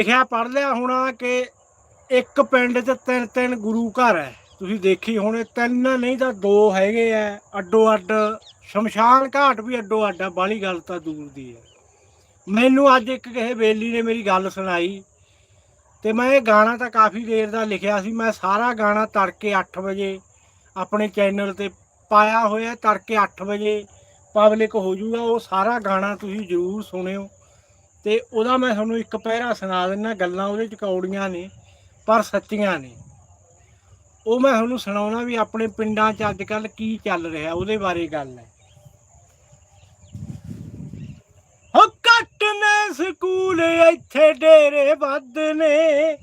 ਲਿਖਿਆ ਪੜ ਲਿਆ ਹੋਣਾ ਕਿ ਇੱਕ ਪਿੰਡ 'ਚ ਤਿੰਨ ਤਿੰਨ ਗੁਰੂ ਘਰ ਹੈ। ਤੁਸੀਂ ਦੇਖੀ ਹੋਣੇ, ਤਿੰਨ ਨਹੀਂ ਤਾਂ ਦੋ ਹੈਗੇ ਆ। ਅੱਡੋ ਅੱਡ, ਸ਼ਮਸ਼ਾਨ ਘਾਟ ਵੀ ਅੱਡੋ ਅੱਡ ਆ, ਬਾਹਲੀ ਗੱਲ ਤਾਂ ਦੂਰ ਦੀ ਹੈ। ਮੈਨੂੰ ਅੱਜ ਇੱਕ ਕਿਸੇ ਬੇਲੀ ਨੇ ਮੇਰੀ ਗੱਲ ਸੁਣਾਈ ਤੇ ਮੈਂ ਇਹ ਗਾਣਾ ਤਾਂ ਕਾਫੀ ਦੇਰ ਦਾ ਲਿਖਿਆ ਸੀ। ਮੈਂ ਸਾਰਾ ਗਾਣਾ ਤੜਕੇ 8 ਵਜੇ ਆਪਣੇ ਚੈਨਲ ਤੇ ਪਾਇਆ ਹੋਇਆ, ਤੜਕੇ 8 ਵਜੇ ਪਬਲਿਕ ਹੋ ਜਾਊਗਾ ਉਹ ਸਾਰਾ ਗਾਣਾ ਤੁਸੀਂ ਜ਼ਰੂਰ ਸੁਣਿਓ। ਤੇ ਉਹਦਾ ਮੈਂ ਤੁਹਾਨੂੰ ਇੱਕ ਪਹਿਰਾ ਸੁਣਾ ਦਿੰਦਾ, ਗੱਲਾਂ ਉਹਦੇ ਚ ਕੌੜੀਆਂ ਨੇ, ਪਰ ਸੱਚੀਆਂ ਨੇ। ਉਹ ਮੈਂ ਤੁਹਾਨੂੰ ਸੁਣਾਉਣਾ ਵੀ ਆਪਣੇ ਪਿੰਡਾਂ 'ਚ ਅੱਜ ਕੱਲ ਕੀ ਚੱਲ ਰਿਹਾ, ਉਹਦੇ ਬਾਰੇ ਗੱਲ ਹੈ। ਹੋ ਕੱਟ ਨੇ ਸਕੂਲ, ਇੱਥੇ ਡੇਰੇ ਵੱਧ ਨੇ।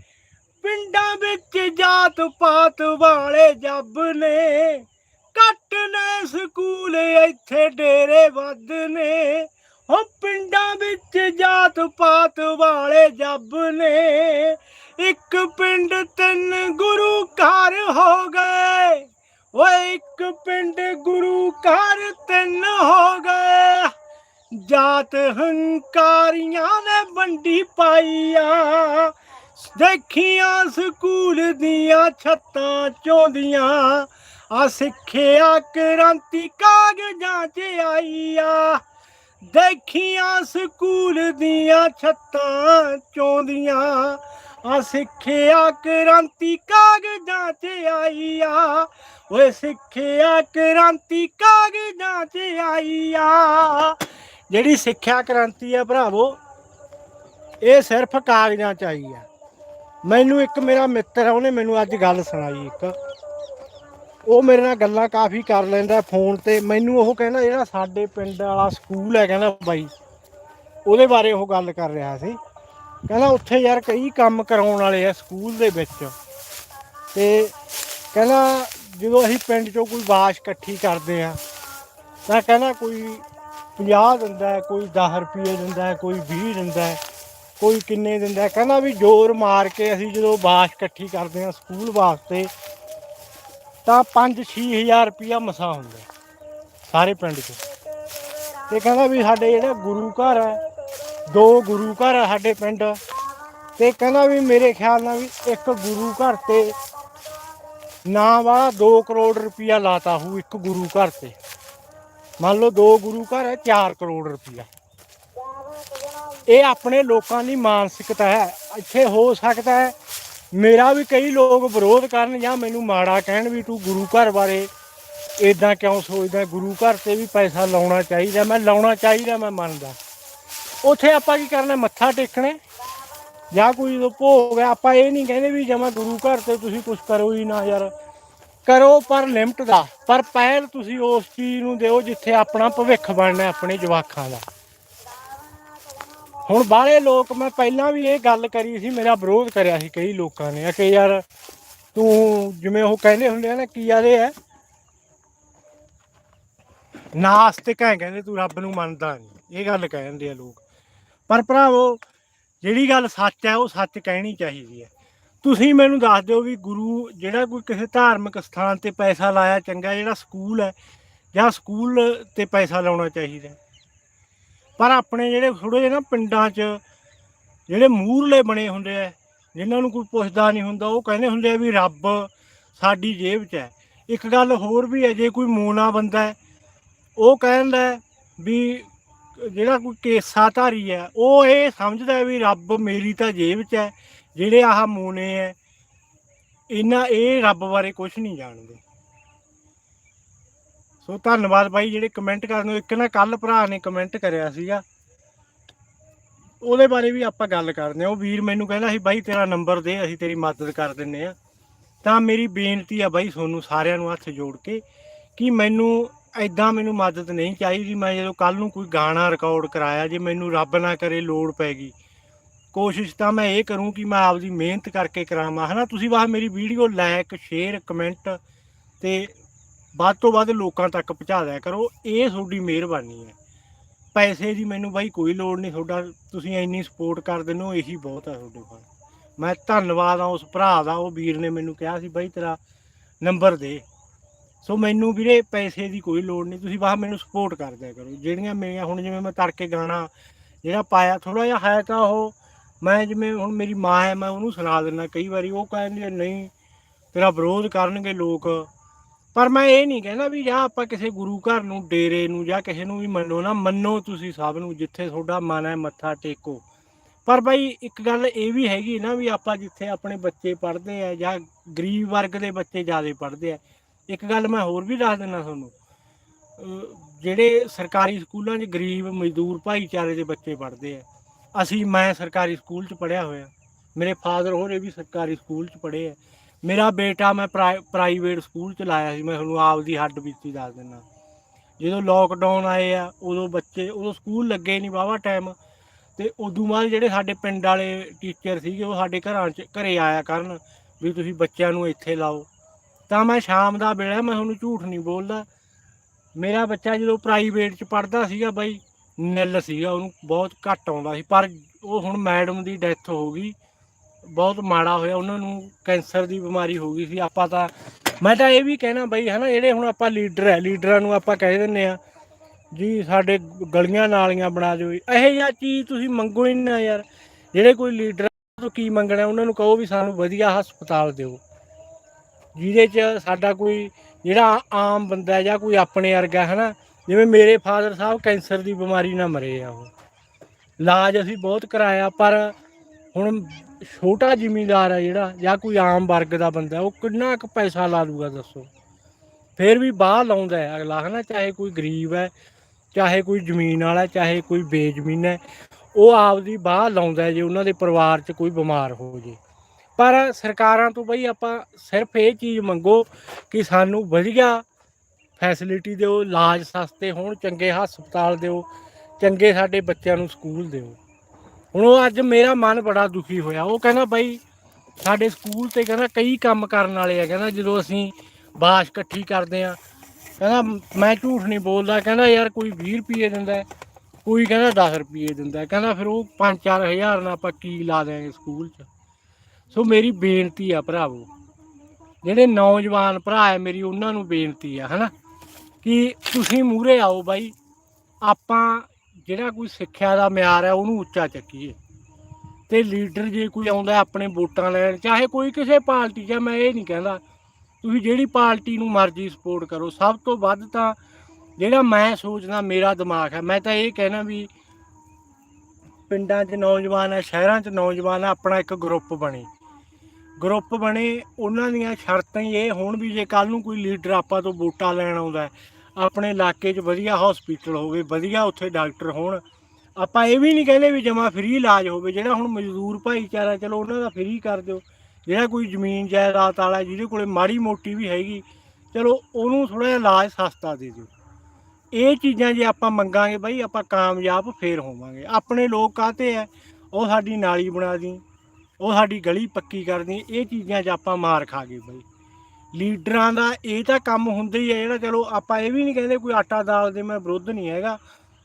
ਪਿੰਡਾਂ ਵਿੱਚ ਜਾਤ ਪਾਤ ਵਾਲੇ ਜੱਬ ਨੇ। ਕੱਟ ਨੇ ਸਕੂਲ, ਇੱਥੇ ਡੇਰੇ ਵੱਧ ਨੇ। ਉਹ ਪਿੰਡਾਂ ਵਿੱਚ ਜਾਤ ਪਾਤ ਵਾਲੇ ਜੱਬ ਨੇ। ਇੱਕ ਪਿੰਡ ਤਿੰਨ ਗੁਰੂ ਘਰ ਹੋ ਗਏ। ਓਏ ਇੱਕ ਪਿੰਡ ਗੁਰੂ ਘਰ ਤਿੰਨ ਹੋ ਗਏ। ਜਾਤ ਹੰਕਾਰੀਆਂ ਨੇ ਵੰਡੀ ਪਾਈਆ। ਦੇਖੀਆਂ ਸਕੂਲ ਦੀਆਂ ਛੱਤਾਂ ਚੋਂਦੀਆਂ। ਆ ਸਿੱਖਿਆ ਕ੍ਰਾਂਤੀ ਕਾਗਜ਼ਾਂ 'ਚ ਆਈਆ। ਦੇਖੀਆਂ ਸਕੂਲ ਦੀਆਂ ਛੱਤਾਂ ਚੋਂਦੀਆਂ ਆ ਸਿੱਖਿਆ ਕ੍ਰਾਂਤੀ ਕਾਗਜ਼ਾਂ 'ਚ ਆਈਆ। ਓਏ ਸਿੱਖਿਆ ਕ੍ਰਾਂਤੀ ਕਾਗਜ਼ਾਂ 'ਚ ਆ ਜਿਹੜੀ ਸਿੱਖਿਆ ਕ੍ਰਾਂਤੀ ਆ ਭਰਾਵੋ, ਇਹ ਸਿਰਫ ਕਾਗਜ਼ਾਂ 'ਚ ਆਈ ਆ। ਮੈਨੂੰ ਇੱਕ ਮੇਰਾ ਮਿੱਤਰ ਆ, ਉਹਨੇ ਮੈਨੂੰ ਅੱਜ ਗੱਲ ਸੁਣਾਈ ਇੱਕ। ਉਹ ਮੇਰੇ ਨਾਲ ਗੱਲਾਂ ਕਾਫੀ ਕਰ ਲੈਂਦਾ ਫੋਨ ਤੇ। ਮੈਨੂੰ ਉਹ ਕਹਿੰਦਾ ਜਿਹੜਾ ਸਾਡੇ ਪਿੰਡ ਵਾਲਾ ਸਕੂਲ ਹੈ ਕਹਿੰਦਾ ਬਾਈ ਉਹਦੇ ਬਾਰੇ ਉਹ ਗੱਲ ਕਰ ਰਿਹਾ ਸੀ। ਕਹਿੰਦਾ ਉੱਥੇ ਯਾਰ ਕਈ ਕੰਮ ਕਰਾਉਣ ਵਾਲੇ ਆ ਸਕੂਲ ਦੇ ਵਿੱਚ। ਤੇ ਕਹਿੰਦਾ ਜਦੋਂ ਅਸੀਂ ਪਿੰਡ ਚੋਂ ਕੋਈ ਬਾਸ਼ ਇਕੱਠੀ ਕਰਦੇ ਆ ਤਾਂ ਕਹਿੰਦਾ ਕੋਈ 50 ਦਿੰਦਾ ਹੈ, ਕੋਈ 10 ਰੁਪਏ ਦਿੰਦਾ ਹੈ, ਕੋਈ 20 ਦਿੰਦਾ ਹੈ, ਕੋਈ ਕਿੰਨੇ ਦਿੰਦਾ ਕਹਿੰਦਾ ਵੀ ਜ਼ੋਰ ਮਾਰ ਕੇ ਅਸੀਂ ਜਦੋਂ ਬਾਸ਼ ਇਕੱਠੀ ਕਰਦੇ ਆ ਸਕੂਲ ਵਾਸਤੇ ਤਾਂ 5-6000 ਰੁਪਇਆ ਮਸਾ ਹੁੰਦਾ ਸਾਰੇ ਪਿੰਡ 'ਚ। ਤੇ ਕਹਿੰਦਾ ਵੀ ਸਾਡੇ ਜਿਹੜਾ ਗੁਰੂ ਘਰ ਹੈ, ਦੋ ਗੁਰੂ ਘਰ ਆ ਸਾਡੇ ਪਿੰਡ। ਤੇ ਕਹਿੰਦਾ ਵੀ ਮੇਰੇ ਖਿਆਲ ਨਾਲ ਵੀ ਇੱਕ ਗੁਰੂ ਘਰ ਤੇ ਨਾ ਵਾਲਾ 2 ਕਰੋੜ ਰੁਪਇਆ ਲਾਤਾ ਹੂ ਇੱਕ ਗੁਰੂ ਘਰ ਤੇ। ਮੰਨ ਲਓ ਦੋ ਗੁਰੂ ਘਰ ਹੈ 4 ਕਰੋੜ ਰੁਪਇਆ। ਇਹ ਆਪਣੇ ਲੋਕਾਂ ਦੀ ਮਾਨਸਿਕਤਾ ਹੈ, ਇੱਥੇ ਹੋ ਸਕਦਾ ਹੈ ਮੇਰਾ ਵੀ ਕਈ ਲੋਕ ਵਿਰੋਧ ਕਰਨ ਜਾਂ ਮੈਨੂੰ ਮਾੜਾ ਕਹਿਣ ਵੀ ਤੂੰ ਗੁਰੂ ਘਰ ਬਾਰੇ ਇਦਾਂ ਕਿਉਂ ਸੋਚਦਾ? ਗੁਰੂ ਘਰ ਤੇ ਵੀ ਪੈਸਾ ਲਾਉਣਾ ਚਾਹੀਦਾ, ਮੈਂ ਲਾਉਣਾ ਚਾਹੀਦਾ, ਮੈਂ ਮੰਨਦਾ। ਉੱਥੇ ਆਪਾਂ ਕੀ ਕਰਨਾ, ਮੱਥਾ ਟੇਕਣਾ? ਜਾਂ ਕੋਈ ਜਦੋਂ ਭੋਗ ਹੈ, ਆਪਾਂ ਇਹ ਨਹੀਂ ਕਹਿੰਦੇ ਵੀ ਜਮਾ ਗੁਰੂ ਘਰ ਤੇ ਤੁਸੀਂ ਕੁਝ ਕਰੋ ਹੀ ਨਾ ਯਾਰ। ਕਰੋ ਪਰ ਲਿਮਟ ਦਾ, ਪਰ ਪਹਿਲ ਤੁਸੀਂ ਉਸ ਚੀਜ਼ ਨੂੰ ਦਿਓ ਜਿੱਥੇ ਆਪਣਾ ਭਵਿੱਖ ਬਣਨਾ ਆਪਣੇ ਜਵਾਕਾਂ ਦਾ। ਹੁਣ ਬਾਹਲੇ ਲੋਕ, ਮੈਂ ਪਹਿਲਾਂ ਵੀ ਇਹ ਗੱਲ ਕਰੀ ਸੀ, ਮੇਰਾ ਵਿਰੋਧ ਕਰਿਆ ਸੀ ਕਈ ਲੋਕਾਂ ਨੇ, ਕਿ ਯਾਰ ਤੂੰ ਜਿਵੇਂ ਉਹ ਕਹਿੰਦੇ ਹੁੰਦੇ ਆ ਨਾ, ਕੀ ਯਾਰ ਆਦੇ ਆ ਨਾਸਤਿਕ ਹੈ ਕਹਿੰਦੇ ਤੂੰ ਰੱਬ ਨੂੰ ਮੰਨਦਾ ਨਹੀਂ ਇਹ ਗੱਲ ਕਹਿੰਦੇ ਆ ਲੋਕ। ਪਰ ਭਰਾਵੋ, ਜਿਹੜੀ ਗੱਲ ਸੱਚ ਹੈ ਉਹ ਸੱਚ ਕਹਿਣੀ ਚਾਹੀਦੀ ਹੈ ਤੁਸੀਂ ਮੈਨੂੰ ਦੱਸ ਦਿਓ ਵੀ ਗੁਰੂ, ਜਿਹੜਾ ਕੋਈ ਕਿਸੇ ਧਾਰਮਿਕ ਸਥਾਨ ਤੇ ਪੈਸਾ ਲਾਇਆ, ਚੰਗਾ ਜਿਹੜਾ ਸਕੂਲ ਹੈ, ਜਾਂ ਸਕੂਲ ਤੇ ਪੈਸਾ ਲਾਉਣਾ ਚਾਹੀਦਾ। ਪਰ ਆਪਣੇ ਜਿਹੜੇ ਥੋੜੇ ਜਿਹੇ ਨਾ ਪਿੰਡਾਂ 'ਚ ਜਿਹੜੇ ਮੂਰਲੇ ਬਣੇ ਹੁੰਦੇ ਆ, ਜਿਨ੍ਹਾਂ ਨੂੰ ਕੋਈ ਪੁੱਛਦਾ ਨਹੀਂ ਹੁੰਦਾ, ਉਹ ਕਹਿੰਦੇ ਹੁੰਦੇ ਆ ਵੀ ਰੱਬ ਸਾਡੀ ਜੇਬ 'ਚ ਹੈ। ਇੱਕ ਗੱਲ ਹੋਰ ਵੀ ਹੈ, ਜੇ ਕੋਈ ਮੂਨਾ ਬੰਦਾ ਹੈ, ਉਹ ਕਹਿੰਦਾ ਵੀ ਜਿਹੜਾ ਕੋਈ ਕੇਸਾ ਧਾਰੀ ਹੈ, ਉਹ ਇਹ ਸਮਝਦਾ ਵੀ ਰੱਬ ਮੇਰੀ ਤਾਂ ਜੇਬ 'ਚ ਹੈ, ਜਿਹੜੇ ਆਹ ਮੂਨੇ ਹੈ, ਇਹਨਾਂ ਇਹ ਰੱਬ ਬਾਰੇ ਕੁਝ ਨਹੀਂ ਜਾਣਦੇ। ਸੋ ਧੰਨਵਾਦ ਬਾਈ, ਜਿਹੜੇ ਕਮੈਂਟ ਕਰਨ ਨੂੰ ਇੱਕ ਨਾ ਕੱਲ ਭਰਾ ਨੇ ਕਮੈਂਟ ਕਰਿਆ ਸੀਗਾ। ਉਹਦੇ ਬਾਰੇ ਵੀ ਆਪਾਂ ਗੱਲ ਕਰਦੇ ਹਾਂ। ਉਹ ਵੀਰ ਮੈਨੂੰ ਕਹਿੰਦਾ ਸੀ, ਬਾਈ, ਤੇਰਾ ਨੰਬਰ ਦੇ, ਅਸੀਂ ਤੇਰੀ ਮਦਦ ਕਰ ਦਿੰਨੇ ਆ ਤਾਂ ਮੇਰੀ ਬੇਨਤੀ ਆ ਬਾਈ ਤੁਹਾਨੂੰ ਸਾਰਿਆਂ ਨੂੰ ਹੱਥ ਜੋੜ ਕੇ ਕਿ ਮੈਨੂੰ ਐਦਾਂ ਮੈਨੂੰ ਮਦਦ ਨਹੀਂ ਚਾਹੀਦੀ। ਮੈਂ ਜਦੋਂ ਕੱਲ ਨੂੰ ਕੋਈ ਗਾਣਾ ਰਿਕਾਰਡ ਕਰਾਇਆ, ਜੇ ਮੈਨੂੰ ਰੱਬ ਨਾ ਕਰੇ, ਲੋੜ ਪੈ ਗਈ। ਕੋਸ਼ਿਸ਼ ਤਾਂ ਮੈਂ ਇਹ ਕਰੂੰ ਕਿ ਮੈਂ ਆਪਦੀ ਮਿਹਨਤ ਕਰਕੇ ਕਰਾਵਾਂ। ਹਨਾ? ਤੁਸੀਂ ਵਾਹ ਮੇਰੀ ਵੀਡੀਓ ਲਾਇਕ ਸ਼ੇਅਰ ਕਮੈਂਟ ਤੇ ਵੱਧ ਤੋਂ ਵੱਧ ਲੋਕਾਂ ਤੱਕ ਪਹੁੰਚਾ ਦਿਆ ਕਰੋ ਇਹ ਤੁਹਾਡੀ ਮਿਹਰਬਾਨੀ ਹੈ। ਪੈਸੇ ਦੀ ਮੈਨੂੰ ਬਾਈ ਕੋਈ ਲੋੜ ਨਹੀਂ ਤੁਹਾਡਾ ਤੁਸੀਂ ਇੰਨੀ ਸਪੋਰਟ ਕਰ ਦਿੰਦੇ ਹੋ ਇਹੀ ਬਹੁਤ ਹੈ ਤੁਹਾਡੇ ਕੋਲ। ਮੈਂ ਧੰਨਵਾਦ ਆ ਉਸ ਭਰਾ ਦਾ ਉਹ ਵੀਰ ਨੇ ਮੈਨੂੰ ਕਿਹਾ ਸੀ ਬਾਈ ਤੇਰਾ ਨੰਬਰ ਦੇ। ਸੋ ਮੈਨੂੰ ਵੀਰੇ ਪੈਸੇ ਦੀ ਕੋਈ ਲੋੜ ਨਹੀਂ ਤੁਸੀਂ ਬਾਹ ਮੈਨੂੰ ਸਪੋਰਟ ਕਰ ਦਿਆ ਕਰੋ। ਜਿਹੜੀਆਂ ਮੇਰੀਆਂ ਹੁਣ ਜਿਵੇਂ ਮੈਂ ਤੜਕੇ ਗਾਣਾ ਜਿਹੜਾ ਪਾਇਆ ਥੋੜਾ ਜਿਹਾ ਹੈ ਤਾਂ ਉਹ ਮੈਂ ਜਿਵੇਂ ਹੁਣ ਮੇਰੀ ਮਾਂ ਹੈ ਮੈਂ ਉਹਨੂੰ ਸੁਣਾ ਦਿੰਦਾ ਕਈ ਵਾਰੀ ਉਹ ਕਹਿੰਦੀ ਹੈ, ਨਹੀਂ ਤੇਰਾ ਵਿਰੋਧ ਕਰਨਗੇ ਲੋਕ ਪਰ ਮੈਂ ਇਹ ਨਹੀਂ ਕਹਿੰਦਾ ਵੀ ਜਾਂ ਆਪਾਂ ਕਿਸੇ ਗੁਰੂ ਘਰ ਨੂੰ, ਡੇਰੇ ਨੂੰ ਜਾਂ ਕਿਸੇ ਨੂੰ ਵੀ ਮੰਨੋ ਨਾ, ਮੰਨੋ ਤੁਸੀਂ ਸਭ ਨੂੰ ਜਿੱਥੇ ਤੁਹਾਡਾ ਮਨ ਹੈ, ਮੱਥਾ ਟੇਕੋ। ਪਰ ਬਾਈ ਇੱਕ ਗੱਲ ਇਹ ਵੀ ਹੈਗੀ ਨਾ ਵੀ ਆਪਾਂ ਜਿੱਥੇ ਆਪਣੇ ਬੱਚੇ ਪੜ੍ਹਦੇ ਆ ਜਾਂ ਗਰੀਬ ਵਰਗ ਦੇ ਬੱਚੇ ਜ਼ਿਆਦਾ ਪੜ੍ਹਦੇ ਆ, ਇੱਕ ਗੱਲ ਮੈਂ ਹੋਰ ਵੀ ਦੱਸ ਦਿੰਦਾ ਤੁਹਾਨੂੰ। ਜਿਹੜੇ ਸਰਕਾਰੀ ਸਕੂਲਾਂ 'ਚ ਗਰੀਬ ਮਜ਼ਦੂਰ ਭਾਈਚਾਰੇ ਦੇ ਬੱਚੇ ਪੜ੍ਹਦੇ ਆ, ਅਸੀਂ, ਮੈਂ ਸਰਕਾਰੀ ਸਕੂਲ 'ਚ ਪੜ੍ਹਿਆ ਹੋਇਆ। ਮੇਰੇ ਫਾਦਰ ਹੋਰੇ ਵੀ ਸਰਕਾਰੀ ਸਕੂਲ 'ਚ ਪੜ੍ਹੇ ਆ। ਮੇਰਾ ਬੇਟਾ ਮੈਂ ਪ੍ਰਾਈ- ਪ੍ਰਾਈਵੇਟ ਸਕੂਲ 'ਚ ਲਾਇਆ ਸੀ, ਮੈਂ ਤੁਹਾਨੂੰ ਆਪਦੀ ਹੱਡ ਬੀਤੀ ਦੱਸ ਦਿੰਦਾ। ਜਦੋਂ ਲੋਕਡਾਊਨ ਆਏ ਆ, ਉਦੋਂ ਬੱਚੇ, ਉਦੋਂ ਸਕੂਲ ਲੱਗੇ ਨਹੀਂ ਵਾਹਵਾ ਟਾਈਮ ਤੇ ਉਦੋਂ ਬਾਅਦ ਜਿਹੜੇ ਸਾਡੇ ਪਿੰਡ ਵਾਲੇ ਟੀਚਰ ਸੀਗੇ, ਉਹ ਸਾਡੇ ਘਰਾਂ 'ਚ, ਘਰੇ ਆਇਆ ਕਰਨ ਵੀ ਤੁਸੀਂ ਬੱਚਿਆਂ ਨੂੰ ਇੱਥੇ ਲਾਓ। ਤਾਂ ਮੈਂ ਸ਼ਾਮ ਦਾ ਵੇਲਾ, ਮੈਂ ਤੁਹਾਨੂੰ ਝੂਠ ਨਹੀਂ ਬੋਲਦਾ। ਮੇਰਾ ਬੱਚਾ ਜਦੋਂ ਪ੍ਰਾਈਵੇਟ 'ਚ ਪੜ੍ਹਦਾ ਸੀਗਾ ਬਾਈ, ਨਿੱਲ ਸੀਗਾ ਉਹਨੂੰ ਬਹੁਤ ਘੱਟ ਆਉਂਦਾ ਸੀ, ਪਰ ਉਹ ਹੁਣ ਮੈਡਮ ਦੀ ਡੈਥ ਹੋ ਗਈ। ਬਹੁਤ ਮਾੜਾ ਹੋਇਆ, ਉਹਨਾਂ ਨੂੰ ਕੈਂਸਰ ਦੀ ਬਿਮਾਰੀ ਹੋ ਗਈ ਸੀ। ਆਪਾਂ ਤਾਂ ਮੈਂ ਤਾਂ ਇਹ ਵੀ ਕਹਿਣਾ ਬਾਈ, ਹਨਾ, ਜਿਹੜੇ ਹੁਣ ਆਪਾਂ ਲੀਡਰ ਹੈ, ਲੀਡਰਾਂ ਨੂੰ ਆਪਾਂ ਕਹਿ ਦਿੰਨੇ ਆ ਜੀ ਸਾਡੇ ਗਲੀਆਂ ਨਾਲੀਆਂ ਬਣਾ ਦਿਓ। ਜੀ। ਇਹੋ ਜਿਹਾ ਚੀਜ਼ ਤੁਸੀਂ ਮੰਗੋ ਹੀ ਨਾ ਯਾਰ। ਜਿਹੜੇ ਕੋਈ ਲੀਡਰ ਤੋਂ ਕੀ ਮੰਗਣਾ, ਉਹਨਾਂ ਨੂੰ ਕਹੋ ਵੀ ਸਾਨੂੰ ਵਧੀਆ ਹਸਪਤਾਲ ਦਿਓ। ਜਿਹਦੇ 'ਚ ਸਾਡਾ ਕੋਈ ਜਿਹੜਾ ਆਮ ਬੰਦਾ ਜਾਂ ਕੋਈ ਆਪਣੇ ਵਰਗਾ ਹੈ ਨਾ ਜਿਵੇਂ ਮੇਰੇ ਫਾਦਰ ਸਾਹਿਬ ਕੈਂਸਰ ਦੀ ਬਿਮਾਰੀ ਨਾਲ ਮਰੇ ਆ ਉਹ। ਇਲਾਜ ਅਸੀਂ ਬਹੁਤ ਕਰਾਇਆ, ਪਰ ਹੁਣ ਛੋਟਾ ਜ਼ਿਮੀਂਦਾਰ ਹੈ ਜਿਹੜਾ, ਜਾਂ ਕੋਈ ਆਮ ਵਰਗ ਦਾ ਬੰਦਾ, ਉਹ ਕਿੰਨਾ ਕੁ ਪੈਸਾ ਲਾ ਲੂਗਾ ਦੱਸੋ? ਫਿਰ ਵੀ ਬਾਹਰ ਲਾਉਂਦਾ ਹੈ ਅਗਲਾ ਹੈ ਨਾ ਚਾਹੇ ਕੋਈ ਗਰੀਬ ਹੈ, ਚਾਹੇ ਕੋਈ ਜ਼ਮੀਨ ਵਾਲਾ ਚਾਹੇ ਕੋਈ ਬੇਜ਼ਮੀਨ ਹੈ, ਉਹ ਆਪਦੀ ਬਾਹ ਲਾਉਂਦਾ ਜੇ ਉਹਨਾਂ ਦੇ ਪਰਿਵਾਰ 'ਚ ਕੋਈ ਬਿਮਾਰ ਹੋ ਜੇ। ਪਰ ਸਰਕਾਰਾਂ ਤੋਂ ਬਈ ਆਪਾਂ ਸਿਰਫ ਇਹ ਚੀਜ਼ ਮੰਗੋ ਕਿ ਸਾਨੂੰ ਵਧੀਆ ਫੈਸਿਲਿਟੀ ਦਿਓ, ਇਲਾਜ ਸਸਤੇ ਹੋਣ, ਚੰਗੇ ਹਸਪਤਾਲ ਦਿਓ, ਚੰਗੇ ਸਾਡੇ ਬੱਚਿਆਂ ਨੂੰ ਸਕੂਲ ਦਿਓ। ਹੁਣ ਉਹ ਅੱਜ ਮੇਰਾ ਮਨ ਬੜਾ ਦੁਖੀ ਹੋਇਆ। ਉਹ ਕਹਿੰਦਾ ਬਾਈ, ਸਾਡੇ ਸਕੂਲ ਤੇ ਕਹਿੰਦਾ ਕਈ ਕੰਮ ਕਰਨ ਵਾਲੇ ਆ। ਕਹਿੰਦਾ ਜਦੋਂ ਅਸੀਂ ਬਾਸ਼ ਇਕੱਠੀ ਕਰਦੇ ਆ, ਕਹਿੰਦਾ ਮੈਂ ਝੂਠ ਨਹੀਂ ਬੋਲਦਾ। ਕਹਿੰਦਾ ਯਾਰ ਕੋਈ 20 ਰੁਪਏ ਦਿੰਦਾ ਕੋਈ ਕਹਿੰਦਾ 10 ਰੁਪਏ ਦਿੰਦਾ ਕਹਿੰਦਾ ਫਿਰ ਉਹ 5-4000 ਨਾਲ ਆਪਾਂ ਕੀ ਲਾ ਦਿਆਂਗੇ ਸਕੂਲ 'ਚ। ਸੋ ਮੇਰੀ ਬੇਨਤੀ ਆ ਭਰਾਵੋ, ਜਿਹੜੇ ਨੌਜਵਾਨ ਭਰਾ ਹੈ ਮੇਰੀ, ਉਹਨਾਂ ਨੂੰ ਬੇਨਤੀ ਆ, ਹਨਾ, ਕਿ ਤੁਸੀਂ ਮੂਹਰੇ ਆਓ ਬਾਈ। ਆਪਾਂ ਜਿਹੜਾ ਕੋਈ ਸਿੱਖਿਆ ਦਾ ਮਿਆਰ ਹੈ, ਉਹਨੂੰ ਉੱਚਾ ਚੱਕੀਏ। ਤੇ ਲੀਡਰ ਜੇ ਕੋਈ ਆਉਂਦਾ ਆਪਣੇ ਵੋਟਾਂ ਲੈਣ, ਚਾਹੇ ਕੋਈ ਕਿਸੇ ਪਾਰਟੀ 'ਚ ਮੈਂ ਇਹ ਨਹੀਂ ਕਹਿੰਦਾ, ਤੁਸੀਂ ਜਿਹੜੀ ਪਾਰਟੀ ਨੂੰ ਮਰਜ਼ੀ ਸਪੋਰਟ ਕਰੋ, ਸਭ ਤੋਂ ਵੱਧ ਤਾਂ ਜਿਹੜਾ ਮੈਂ ਸੋਚਦਾ, ਮੇਰਾ ਦਿਮਾਗ ਹੈ। ਮੈਂ ਤਾਂ ਇਹ ਕਹਿਣਾ ਵੀ ਪਿੰਡਾਂ 'ਚ ਨੌਜਵਾਨ ਹੈ, ਸ਼ਹਿਰਾਂ 'ਚ ਨੌਜਵਾਨ ਹੈ, ਆਪਣਾ ਇੱਕ ਗਰੁੱਪ ਬਣੇ। ਗਰੁੱਪ ਬਣੇ, ਉਹਨਾਂ ਦੀਆਂ ਸ਼ਰਤਾਂ ਹੀ ਇਹ ਹੋਣ ਵੀ ਜੇ ਕੱਲ ਨੂੰ ਕੋਈ ਲੀਡਰ ਆਪਾਂ ਤੋਂ ਵੋਟਾਂ ਲੈਣ ਆਉਂਦਾ ਆਪਣੇ ਇਲਾਕੇ 'ਚ ਵਧੀਆ ਹਸਪੀਟਲ ਹੋਵੇ, ਵਧੀਆ ਉੱਥੇ ਡਾਕਟਰ ਹੋਣ, ਆਪਾਂ ਇਹ ਵੀ ਨਹੀਂ ਕਹਿੰਦੇ ਵੀ ਜਮਾ ਫ੍ਰੀ ਇਲਾਜ ਹੋਵੇ, ਜਿਹੜਾ ਹੁਣ ਮਜ਼ਦੂਰ ਭਾਈਚਾਰਾ, ਚਲੋ ਉਹਨਾਂ ਦਾ ਫ੍ਰੀ ਕਰ ਦਿਓ, ਜਿਹੜਾ ਕੋਈ ਜ਼ਮੀਨ ਜਾਇਦਾਦ ਵਾਲਾ, ਜਿਹਦੇ ਕੋਲੇ ਮਾੜੀ ਮੋਟੀ ਵੀ ਹੈਗੀ, ਚਲੋ ਉਹਨੂੰ ਥੋੜਾ ਜਿਹਾ ਇਲਾਜ ਸਸਤਾ ਦੇ ਦਿਓ। ਇਹ ਚੀਜ਼ਾਂ ਜੇ ਆਪਾਂ ਮੰਗਾਂਗੇ ਬਈ, ਆਪਾਂ ਕਾਮਯਾਬ ਫੇਰ ਹੋਵਾਂਗੇ। ਆਪਣੇ ਲੋਕ ਕਾਹਤੇ ਐ? ਉਹ ਸਾਡੀ ਨਾਲੀ ਬਣਾ ਦੀ ਉਹ ਸਾਡੀ ਗਲੀ ਪੱਕੀ ਕਰ ਇਹ ਚੀਜ਼ਾਂ 'ਚ ਆਪਾਂ ਮਾਰ ਖਾ ਗਏ ਬਈ। ਲੀਡਰਾਂ ਦਾ ਇਹ ਤਾਂ ਕੰਮ ਹੁੰਦਾ ਹੀ ਹੈ ਜਿਹੜਾ, ਚਲੋ ਆਪਾਂ ਇਹ ਵੀ ਨਹੀਂ ਕਹਿੰਦੇ ਕੋਈ ਆਟਾ ਦਾਲ ਦੇ ਮੈਂ ਵਿਰੁੱਧ ਨਹੀਂ ਹੈਗਾ।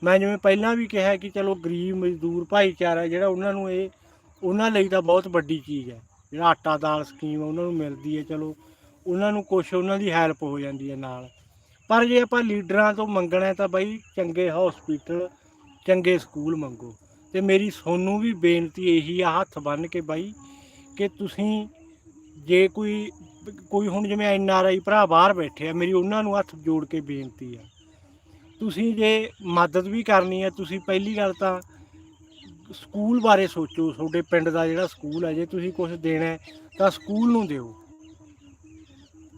ਮੈਂ ਜਿਵੇਂ ਪਹਿਲਾਂ ਵੀ ਕਿਹਾ ਕਿ ਚਲੋ ਗਰੀਬ ਮਜ਼ਦੂਰ ਭਾਈਚਾਰਾ ਜਿਹੜਾ ਉਹਨਾਂ ਨੂੰ ਇਹ, ਉਹਨਾਂ ਲਈ ਤਾਂ ਬਹੁਤ ਵੱਡੀ ਚੀਜ਼ ਹੈ। ਜਿਹੜਾ ਆਟਾ ਦਾਲ ਸਕੀਮ ਉਹਨਾਂ ਨੂੰ ਮਿਲਦੀ ਹੈ, ਚਲੋ ਉਹਨਾਂ ਨੂੰ ਕੁਝ ਉਹਨਾਂ ਦੀ ਹੈਲਪ ਹੋ ਜਾਂਦੀ ਹੈ ਨਾਲ। ਪਰ ਜੇ ਆਪਾਂ ਲੀਡਰਾਂ ਤੋਂ ਮੰਗਣਾ ਤਾਂ ਬਾਈ ਚੰਗੇ ਹਸਪੀਟਲ ਚੰਗੇ ਸਕੂਲ ਮੰਗੋ। ਤੇ ਮੇਰੀ ਸੋਨੂੰ ਵੀ ਬੇਨਤੀ ਇਹੀ ਆ, ਹੱਥ ਬੰਨ ਕੇ ਬਾਈ ਕਿ ਤੁਸੀਂ ਜੇ ਕੋਈ ਕੋਈ ਹੁਣ ਜਿਵੇਂ ਐਨ ਆਰ ਆਈ ਭਰਾ ਬਾਹਰ ਬੈਠੇ ਆ ਮੇਰੀ ਉਹਨਾਂ ਨੂੰ ਹੱਥ ਜੋੜ ਕੇ ਬੇਨਤੀ ਆ। ਤੁਸੀਂ ਜੇ ਮਦਦ ਵੀ ਕਰਨੀ ਹੈ ਤੁਸੀਂ ਪਹਿਲੀ ਗੱਲ ਤਾਂ ਸਕੂਲ ਬਾਰੇ ਸੋਚੋ ਤੁਹਾਡੇ ਪਿੰਡ ਦਾ ਜਿਹੜਾ ਸਕੂਲ ਹੈ ਜੇ ਤੁਸੀਂ ਕੁਝ ਦੇਣਾ ਤਾਂ ਸਕੂਲ ਨੂੰ ਦਿਓ।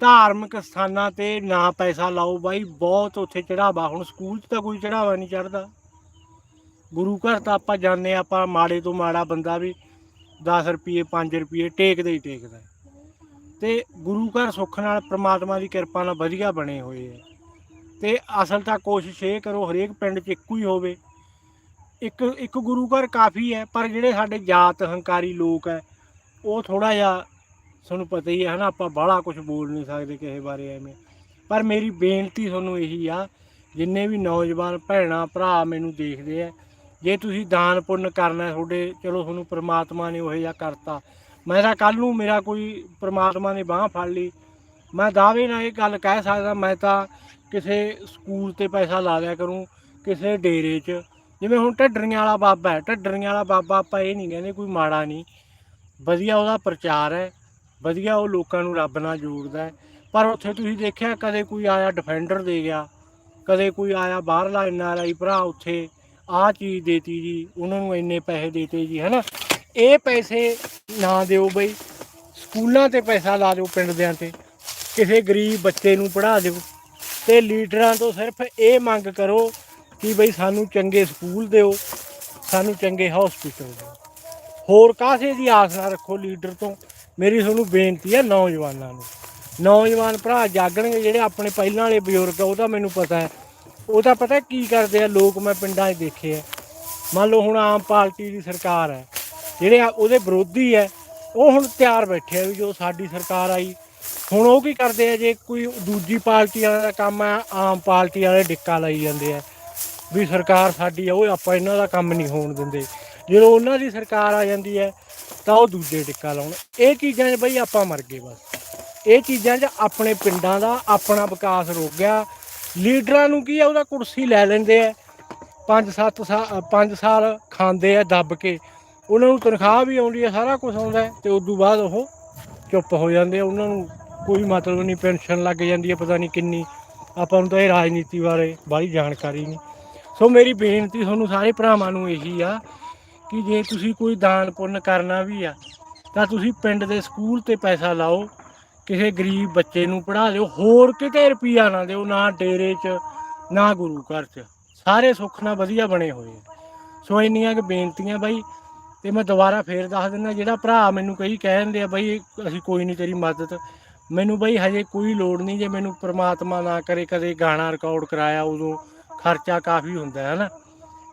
ਧਾਰਮਿਕ ਸਥਾਨਾਂ ਤੇ ਨਾ ਪੈਸਾ ਲਾਓ ਬਾਈ ਬਹੁਤ ਉੱਥੇ ਚੜਾਵਾ ਹੁਣ ਸਕੂਲ 'ਚ ਤਾਂ ਕੋਈ ਚੜਾਵਾ ਨਹੀਂ ਚੜਦਾ ਗੁਰੂ ਘਰ ਤਾਂ ਆਪਾਂ ਜਾਂਦੇ ਹਾਂ, ਆਪਾਂ ਮਾੜੇ ਤੋਂ ਮਾੜਾ ਬੰਦਾ ਵੀ 10 ਰੁਪਏ 5 ਰੁਪਏ ਟੇਕਦਾ ਹੀ ਟੇਕਦਾ ਤੇ ਗੁਰੂ ਘਰ ਸੁੱਖ ਨਾਲ ਪ੍ਰਮਾਤਮਾ ਦੀ ਕਿਰਪਾ ਨਾਲ ਵਧੀਆ ਬਣੇ ਹੋਏ ਆ। ਤੇ ਅਸਲ ਤਾਂ ਕੋਸ਼ਿਸ਼ ਇਹ ਕਰੋ ਹਰੇਕ ਪਿੰਡ 'ਚ ਇੱਕੋ ਹੀ ਹੋਵੇ। ਇੱਕ ਇੱਕ ਗੁਰੂ ਘਰ ਕਾਫੀ ਹੈ, ਪਰ ਜਿਹੜੇ ਸਾਡੇ ਜਾਤ ਹੰਕਾਰੀ ਲੋਕ ਹੈ, ਉਹ ਥੋੜਾ ਜਿਹਾ ਤੁਹਾਨੂੰ ਪਤਾ ਹੀ ਹੈ ਹਨਾ, ਆਪਾਂ ਬਾਹਲਾ ਕੁਝ ਬੋਲ ਨਹੀਂ ਸਕਦੇ ਕਿਸੇ ਬਾਰੇ ਐਵੇਂ। ਪਰ ਮੇਰੀ ਬੇਨਤੀ ਤੁਹਾਨੂੰ ਇਹੀ ਆ, ਜਿੰਨੇ ਵੀ ਨੌਜਵਾਨ ਭੈਣਾਂ, ਭਰਾ ਮੈਨੂੰ ਦੇਖਦੇ ਆ, ਜੇ ਤੁਸੀਂ ਦਾਨ ਪੁੰਨ ਕਰਨਾ ਤੁਹਾਡੇ, ਚਲੋ ਤੁਹਾਨੂੰ ਪ੍ਰਮਾਤਮਾ ਨੇ ਉਹ ਜਿਹਾ ਕਰਤਾ ਮੈਂ ਤਾਂ ਕੱਲ ਨੂੰ ਮੇਰਾ ਕੋਈ ਪ੍ਰਮਾਤਮਾ ਨੇ ਬਾਹ ਫੜ ਲਈ। ਮੈਂ ਦਾਅਵੇ ਨਾਲ ਇਹ ਗੱਲ ਕਹਿ ਸਕਦਾ, ਮੈਂ ਤਾਂ ਕਿਸੇ ਸਕੂਲ ਤੇ ਪੈਸਾ ਲਾ ਲਿਆ ਕਰੂੰ, ਕਿਸੇ ਡੇਰੇ 'ਚ। ਜਿਵੇਂ ਹੁਣ ਢੱਡਰੀਆਂ ਵਾਲਾ ਬਾਬਾ ਹੈ, ਢੱਡਰੀਆਂ ਵਾਲਾ ਬਾਬਾ ਆਪਾਂ ਇਹ ਨਹੀਂ ਕਹਿੰਦੇ ਕੋਈ ਮਾੜਾ ਨਹੀਂ। ਵਧੀਆ ਉਹਦਾ ਪ੍ਰਚਾਰ ਹੈ, ਵਧੀਆ ਉਹ ਲੋਕਾਂ ਨੂੰ ਰੱਬ ਨਾਲ ਜੋੜਦਾ ਪਰ ਉੱਥੇ ਤੁਸੀਂ ਦੇਖਿਆ ਕਦੇ ਕੋਈ ਆਇਆ ਡਿਫੈਂਡਰ ਦੇ ਗਿਆ, ਕਦੇ ਕੋਈ ਆਇਆ ਬਾਹਰਲਾ ਐਨਆਰਆਈ ਭਰਾ ਉੱਥੇ, ਆਹ ਚੀਜ਼ ਦੇਤੀ ਜੀ, ਉਹਨਾਂ ਨੂੰ ਇੰਨੇ ਪੈਸੇ ਦੇਤੇ ਜੀ, ਹੈਨਾ? ਇਹ ਪੈਸੇ ਨਾ ਦਿਓ ਬਈ। ਸਕੂਲਾਂ ਤੇ ਪੈਸਾ ਲਾ ਦਿਓ ਪਿੰਡ ਦਿਆਂ ਤੇ। ਕਿਸੇ ਗਰੀਬ ਬੱਚੇ ਨੂੰ ਪੜ੍ਹਾ ਦਿਓ। ਤੇ ਲੀਡਰਾਂ ਤੋਂ ਸਿਰਫ ਇਹ ਮੰਗ ਕਰੋ ਕਿ ਬਈ ਸਾਨੂੰ ਚੰਗੇ ਸਕੂਲ ਦਿਓ, ਸਾਨੂੰ ਚੰਗੇ ਹਸਪੀਟਲ ਦਿਓ। ਹੋਰ ਕਾਸੇ ਦੀ ਆਸ ਨਾ ਰੱਖੋ ਲੀਡਰ ਤੋਂ? ਮੇਰੀ ਤੁਹਾਨੂੰ ਬੇਨਤੀ ਹੈ ਨੌਜਵਾਨਾਂ ਨੂੰ। ਨੌਜਵਾਨ ਭਰਾ ਜਾਗਣਗੇ ਜਿਹੜੇ ਆਪਣੇ ਪਹਿਲਾਂ ਵਾਲੇ ਬਜ਼ੁਰਗ ਆ, ਉਹ ਤਾਂ ਮੈਨੂੰ ਪਤਾ ਹੈ। ਉਹ ਤਾਂ ਪਤਾ ਕੀ ਕਰਦੇ ਆ, ਲੋਕ ਮੈਂ ਪਿੰਡਾਂ 'ਚ ਦੇਖੇ ਆ। ਮੰਨ ਲਓ ਹੁਣ ਆਮ ਪਾਰਟੀ ਦੀ ਸਰਕਾਰ ਹੈ। ਜਿਹੜੇ ਆ ਉਹਦੇ ਵਿਰੋਧੀ ਹੈ, ਉਹ ਹੁਣ ਤਿਆਰ ਬੈਠੇ ਆ ਵੀ ਜੋ ਸਾਡੀ ਸਰਕਾਰ ਆਈ। ਹੁਣ ਉਹ ਕੀ ਕਰਦੇ ਆ, ਜੇ ਕੋਈ ਦੂਜੀ ਪਾਰਟੀ ਵਾਲਾ ਦਾ ਕੰਮ ਆ, ਆਮ ਪਾਰਟੀ ਵਾਲੇ ਡਿੱਕਾ ਲਾਈ ਜਾਂਦੇ ਆ ਵੀ ਸਰਕਾਰ ਸਾਡੀ ਆ, ਉਹ ਆਪਾਂ ਇਹਨਾਂ ਦਾ ਕੰਮ ਨਹੀਂ ਹੋਣ ਦਿੰਦੇ। ਜਦੋਂ ਉਹਨਾਂ ਦੀ ਸਰਕਾਰ ਆ ਜਾਂਦੀ ਹੈ, ਤਾਂ ਉਹ ਦੂਜੇ ਟਿੱਕਾ ਲਾਉਣ। ਇਹ ਚੀਜ਼ਾਂ 'ਚ ਬਈ ਆਪਾਂ ਮਰ ਗਏ ਬਸ। ਇਹ ਚੀਜ਼ਾਂ 'ਚ ਆਪਣੇ ਪਿੰਡਾਂ ਦਾ ਆਪਣਾ ਵਿਕਾਸ ਰੁਕ ਗਿਆ। ਲੀਡਰਾਂ ਨੂੰ ਕੀ ਆ, ਉਹਦਾ ਕੁਰਸੀ ਲੈ ਲੈਂਦੇ ਆ। 5-7 ਸਾਲ 5 ਸਾਲ ਖਾਂਦੇ ਆ ਦੱਬ ਕੇ। ਉਹਨਾਂ ਨੂੰ ਤਨਖਾਹ ਵੀ ਆਉਂਦੀ ਹੈ, ਸਾਰਾ ਕੁਝ ਆਉਂਦਾ ਹੈ ਤੇ ਉਸ ਤੋਂ ਬਾਅਦ ਉਹ ਚੁੱਪ ਹੋ ਜਾਂਦੇ ਆ। ਉਹਨਾਂ ਨੂੰ ਕੋਈ ਮਤਲਬ ਨਹੀਂ, ਪੈਨਸ਼ਨ ਲੱਗ ਜਾਂਦੀ ਹੈ, ਪਤਾ ਨਹੀਂ ਕਿੰਨੀ। ਆਪਾਂ ਨੂੰ ਤਾਂ ਇਹ ਰਾਜਨੀਤੀ ਬਾਰੇ ਬਾਹਲੀ ਜਾਣਕਾਰੀ ਨਹੀਂ। ਸੋ ਮੇਰੀ ਬੇਨਤੀ ਤੁਹਾਨੂੰ ਸਾਰੇ ਭਰਾਵਾਂ ਨੂੰ ਇਹੀ ਆ ਕਿ ਜੇ ਤੁਸੀਂ ਕੋਈ ਦਾਨ ਪੁੰਨ ਕਰਨਾ ਵੀ ਆ, ਤਾਂ ਤੁਸੀਂ ਪਿੰਡ ਦੇ ਸਕੂਲ ਤੇ ਪੈਸਾ ਲਾਓ, ਕਿਸੇ ਗਰੀਬ ਬੱਚੇ ਨੂੰ ਪੜ੍ਹਾ ਦਿਓ ਹੋਰ ਕਿਤੇ ਰੁਪਈਆ ਨਾ ਦਿਓ, ਨਾ ਡੇਰੇ 'ਚ, ਨਾ ਗੁਰੂ ਘਰ 'ਚ। ਸਾਰੇ ਸੁੱਖ ਨਾਲ ਵਧੀਆ ਬਣੇ ਹੋਏ ਸੋ ਇੰਨੀਆਂ ਕਿ ਬੇਨਤੀਆਂ ਬਾਈ ਤੇ ਮੈਂ ਦੁਬਾਰਾ ਫੇਰ ਦੱਸ ਦਿੰਦਾ, ਜਿਹੜਾ ਭਰਾ ਮੈਨੂੰ ਕਈ ਕਹਿ ਦਿੰਦੇ ਆ, ਬਈ ਅਸੀਂ ਕੋਈ ਨਹੀਂ ਤੇਰੀ ਮਦਦ। ਮੈਨੂੰ ਬਈ ਹਜੇ ਕੋਈ ਲੋੜ ਨਹੀਂ ਜੇ ਮੈਨੂੰ ਪ੍ਰਮਾਤਮਾ ਨਾ ਕਰੇ, ਕਦੇ ਗਾਣਾ ਰਿਕਾਰਡ ਕਰਾਇਆ ਉਦੋਂ, ਖਰਚਾ ਕਾਫੀ ਹੁੰਦਾ ਹੈ ਨਾ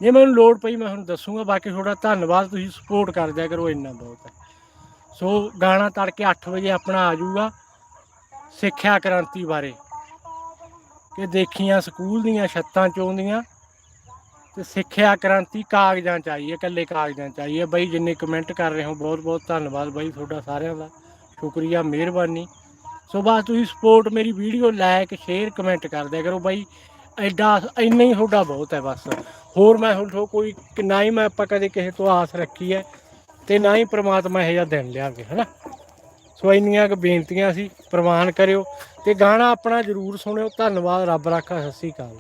ਜੇ ਮੈਨੂੰ ਲੋੜ ਪਈ ਮੈਂ ਤੁਹਾਨੂੰ ਦੱਸੂਗਾ, ਬਾਕੀ ਤੁਹਾਡਾ ਧੰਨਵਾਦ, ਤੁਸੀਂ ਸਪੋਰਟ ਕਰ ਦਿਆ ਕਰੋ ਇੰਨਾ ਬਹੁਤ। ਹੈ ਸੋ ਗਾਣਾ ਤੜਕੇ 8 ਵਜੇ ਆਪਣਾ ਆ ਜਾਊਗਾ, ਸਿੱਖਿਆ ਕ੍ਰਾਂਤੀ ਬਾਰੇ। ਕਿ ਦੇਖੀਆਂ ਸਕੂਲ ਦੀਆਂ ਛੱਤਾਂ ਚੋਂਦੀਆਂ ਤੇ ਸਿੱਖਿਆ ਕ੍ਰਾਂਤੀ ਕਾਗਜ਼ਾਂ ਚ ਆਈ ਇਕੱਲੇ ਕਾਗਜ਼ਾਂ ਚ ਆਈ ਬਾਈ ਜਿੰਨੇ ਕਮੈਂਟ ਕਰ ਰਹੇ ਹੋ, ਬਹੁਤ ਬਹੁਤ ਧੰਨਵਾਦ ਬਾਈ ਤੁਹਾਡਾ ਸਾਰਿਆਂ ਦਾ। ਸ਼ੁਕਰੀਆ, ਮਿਹਰਬਾਨੀ। ਸੋ ਬਸ ਤੁਸੀਂ ਸਪੋਰਟ ਮੇਰੀ ਵੀਡੀਓ ਲਾਇਕ ਸ਼ੇਅਰ ਕਮੈਂਟ ਕਰ ਦਿਆ ਕਰੋ ਬਾਈ। ਐਡਾ, ਇੰਨਾ ਹੀ ਤੁਹਾਡਾ ਬਹੁਤ ਹੈ ਬਸ। ਹੋਰ ਮੈਂ ਹੁਣ ਤੋਂ ਕੋਈ, ਨਾ ਹੀ ਮੈਂ ਆਪਾਂ ਕਦੇ ਕਿਸੇ ਤੋਂ ਆਸ ਰੱਖੀ ਹੈ ਤੇ ਨਾ ਹੀ ਪ੍ਰਮਾਤਮਾ ਇਹ ਜਿਹਾ ਦਿਨ ਲਿਆਵੇ, ਹਨਾ? ਸੋ ਇੰਨੀਆਂ ਕੁ ਬੇਨਤੀਆਂ ਸੀ ਪ੍ਰਵਾਨ ਕਰਿਓ ਤੇ ਗਾਣਾ ਆਪਣਾ ਜਰੂਰ ਸੁਣਿਓ। ਧੰਨਵਾਦ, ਰੱਬ ਰਾਖਾ, ਸਤਿ ਸ਼੍ਰੀ ਅਕਾਲ।